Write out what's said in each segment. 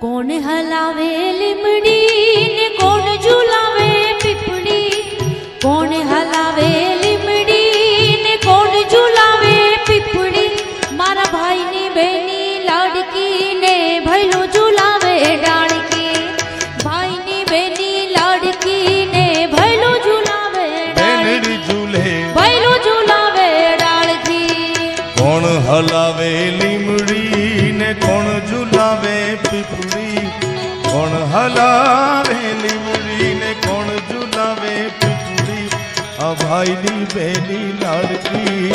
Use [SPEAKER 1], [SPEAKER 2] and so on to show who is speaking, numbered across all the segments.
[SPEAKER 1] કોણ હલાવે લીમડી ને કોણ ઝુલાવે પીપડી કોણ હલાવે લીમડી ને કોણ ઝુલાવે પીપડી મારા ભાઈની બેની લાડકી ને ભૈલો ઝુલાવે ડાળકી. ભાઈની બેની લાડકી ને ભૈલો ઝુલાવે ડાળકી.
[SPEAKER 2] ઝૂલે.
[SPEAKER 1] ભૈલો ઝુલાવે ડાળકી.
[SPEAKER 2] કોણ હલાવે લીમડી ને કોણ ઝુલાવે પૂરી. કોણ હલાવે લીમડી ને કોણ ઝુલાવે પૂરી. આ ભાઈની બેની લાડકી.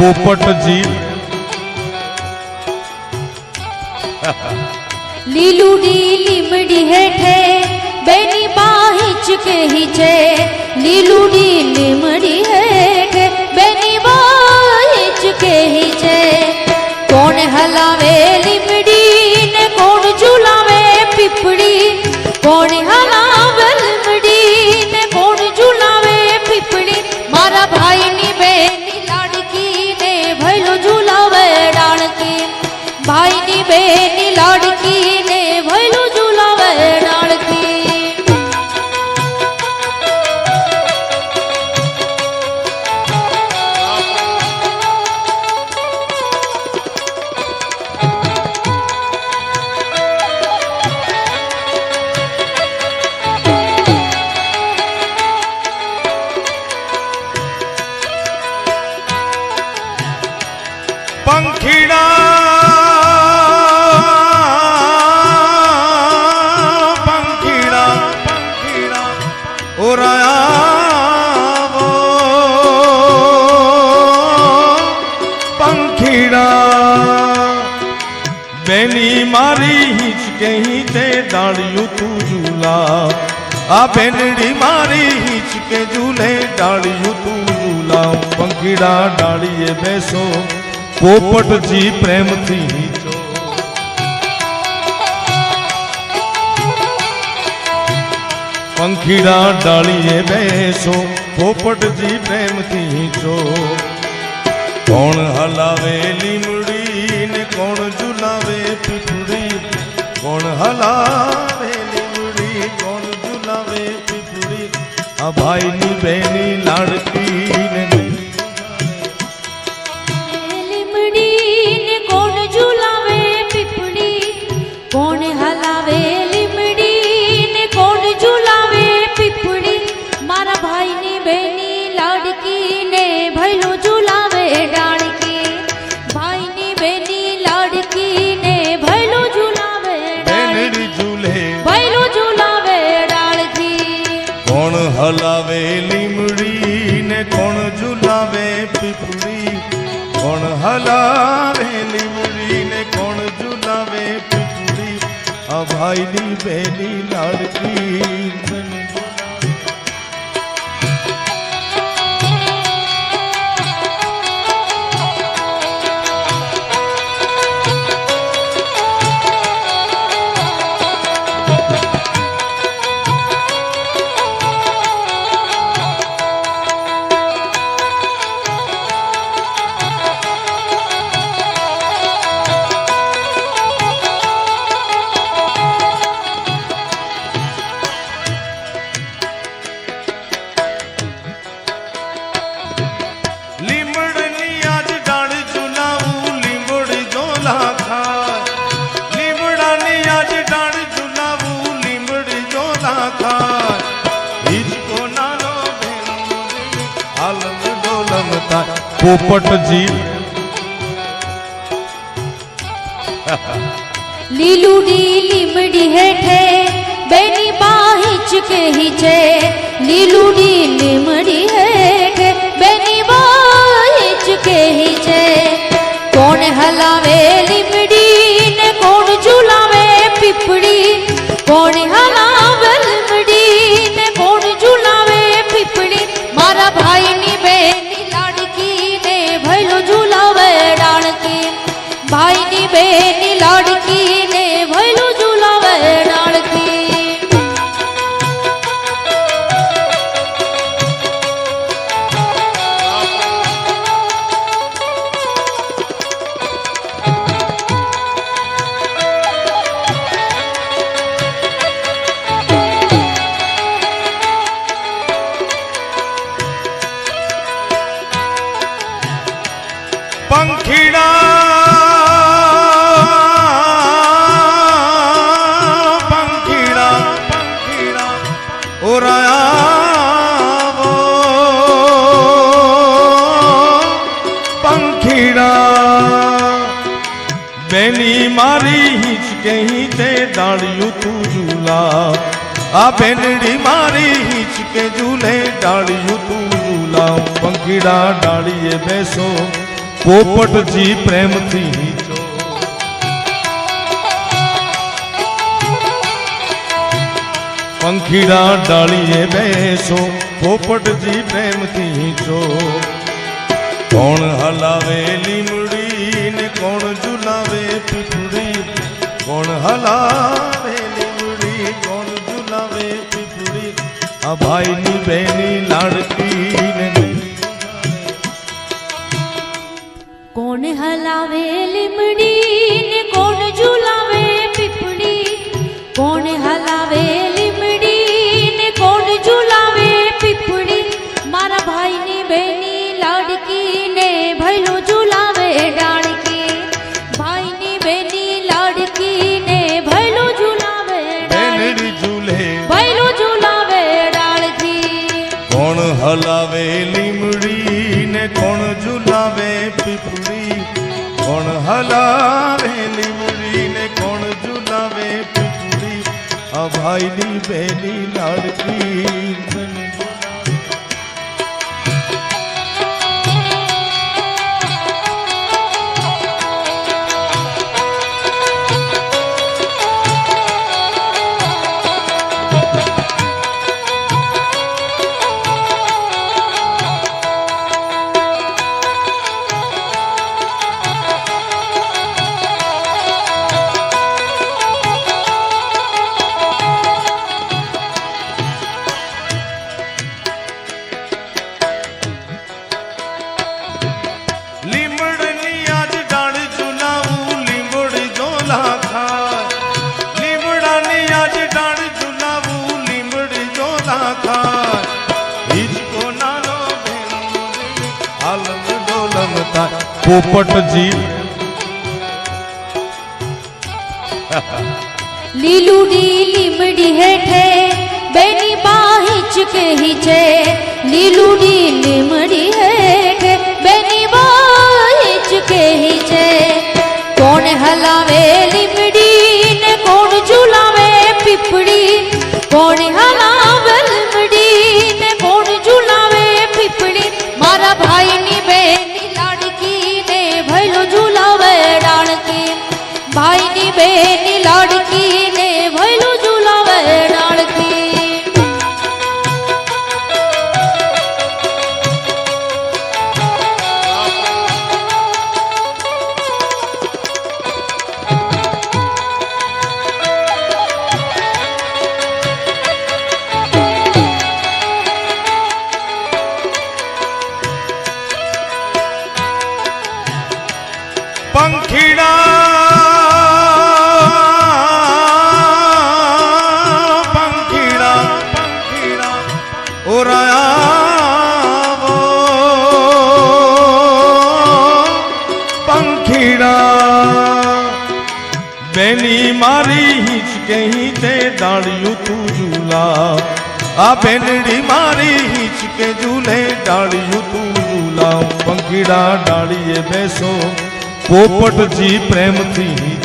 [SPEAKER 2] પોપટજી.
[SPEAKER 1] લીલુડી લીમડી હેઠે બેની બાહી ચકહી છે. લીલુડી લીમડી
[SPEAKER 2] આ બેનડી મારી હિચકે ઝૂલે, ડાળિયું તું ઝૂલા પંખીડા ડાળીએ બેસો, પોપટજી પ્રેમથી પંખીડા ડાળીએ બેસો, પોપટજી પ્રેમથી હિચો. કોણ હલાવે લીમડી ને કોણ ઝુલાવે પીપડી કોણ હલાવે આ ભાઈની બેની લાડકી ને
[SPEAKER 1] કોણ ઝુલાવે પીપડી કોણ હલાવે
[SPEAKER 2] હલાવે લીમડી ને કોણ ઝુલાવે પીપળી? કોણ હલાવે લીમડી ને કોણ ઝુલાવે પીપળી? આ ભાઈની બેની લાડકી પોપટજી.
[SPEAKER 1] લીલુડી લીમડી હેઠે બેની બાહી ચકેહી છે. લીલુડી લીમડી હેઠે બેની લાડકી
[SPEAKER 2] મારી તે ડાળ્યું તું ઝૂલા. આ બેનડી મારી હિંચકે ઝૂલે, ડાળ્યું તું ઝૂલા. પંખીડા ડાળીએ બેસો, પોપટજી પ્રેમથી પંખીડા ડાળીએ બેસો, પોપટજી પ્રેમથી હિંચો કોણ હલાવે લીમડી ને કોણ ઝુલાવે પીપળી? કોણ હલાવે લીંગડી કોણ ઝુલાવે પીપળી? આ ભાઈની બેની લાડકી ને
[SPEAKER 1] કોણ હલાવે લીમડી કોણ હલાવે લીમડી ને કોણ ઝુલાવે પીપળી અભાઈની ભાઈની બેની લાડકી
[SPEAKER 2] પોપટજી
[SPEAKER 1] લીલુડી લીમડી હેઠે બેની બાહી કહી છે. લીલુડી લીમડી હેઠે બેની બાહી કહી છે.
[SPEAKER 2] પંખીડા પંખીડા પંખીડા ઓરાયાવો પંખીડા બેની મારી હિંચકે તે ડાળિયું તું ઝૂલા. આ બેનડી મારી હિંચકે ઝૂલે, ડાળિયું તું ઝૂલા. પંખીડા ડાળીએ બેસો. પોપટજી પ્રેમથી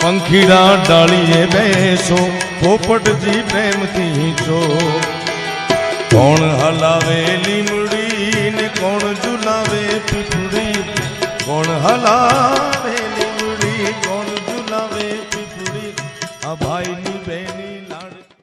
[SPEAKER 2] પંખીડા ડાળીએ બેસો, પોપટજી પ્રેમથી જો કોણ હલાવે લીમડી ને કોણ ઝુલાવે પીપડી કોણ હલાવે લીમડી કોણ ઝુલાવે પીપડી આ ભાઈ